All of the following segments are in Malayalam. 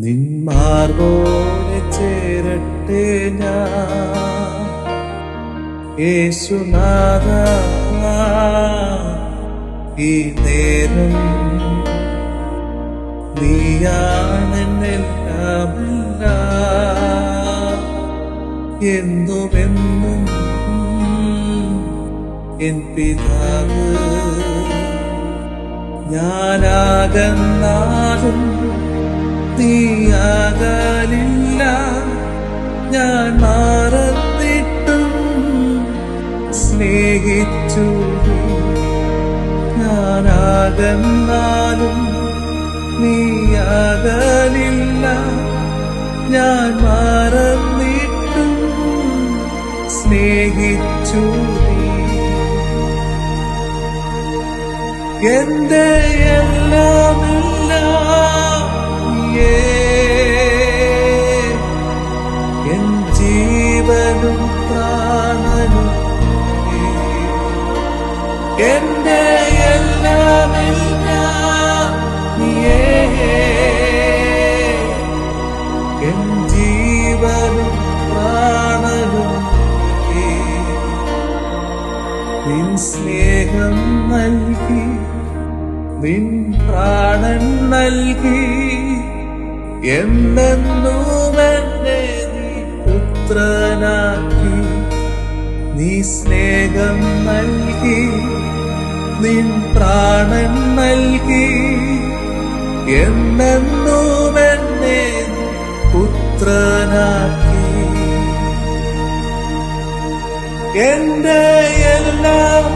നിന്മാർവോടെ ചേരട്ടെ ഞാൻ. യേശുനാഥ ഈ നേരം നീയാണെന്നെല്ലാമല്ല എന്നുമെന്നും എൻ പിതാവ് ഞാനാകന്നാലും നീയാകലില്ല ഞാൻ മാറത്തിട്ടും സ്നേഹിച്ചു. ഞാനാകന്നാലും നീയാകലില്ല ഞാൻ മാറന്നിട്ടും സ്നേഹിച്ചു എന്തെല്ലാം ജീവനും പ്രാണനും. എന്റെ എല്ലാമെല്ലാം. എൻ ജീവനും പ്രാണനും നിൻ നൽകി നിൻ പ്രാണൻ നൽകി എന്നെന്നും എന്നെ പുത്രനാക്കി നീ സ്നേഹം നൽകി നിൻ പ്രാണൻ നൽകി. എന്നെന്നും എന്നെ നീ പുത്രനാക്കി. എന്റെ എല്ലാം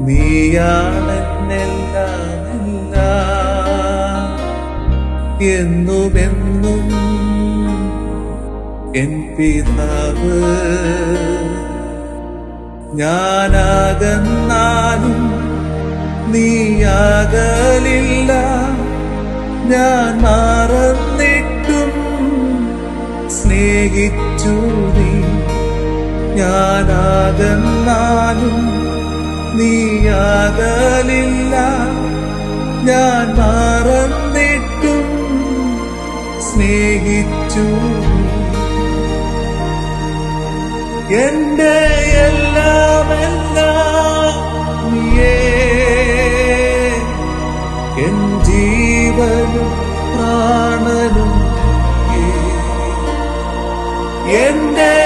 നീയാണെന്നെല്ലാം എന്നുമെന്നും എൻ പിതാവ് ഞാനാകന്നാലും നീയാകലില്ല. ഞാൻ മാറന്നിട്ടും സ്നേഹിച്ചു നീ. ഞാനാകന്നാലും നീയാകലില്ല. ഞാൻ മറന്നിട്ടും സ്നേഹിച്ചു. എന്റെ എല്ലാം എല്ലാം നീയേ. എൻ ജീവനും പ്രാണനും. എന്റെ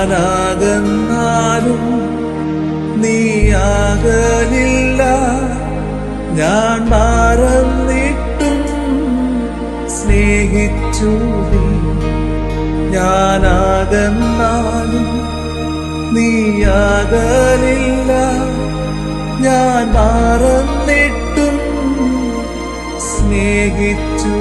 ഞാനാകന്നാലും നീയാകലില്ല. ഞാൻ മറന്നിട്ടും സ്നേഹിച്ചു ഞാനാകന്നാലും നീയാകലില്ല. ഞാൻ മറന്നിട്ടും സ്നേഹിച്ചു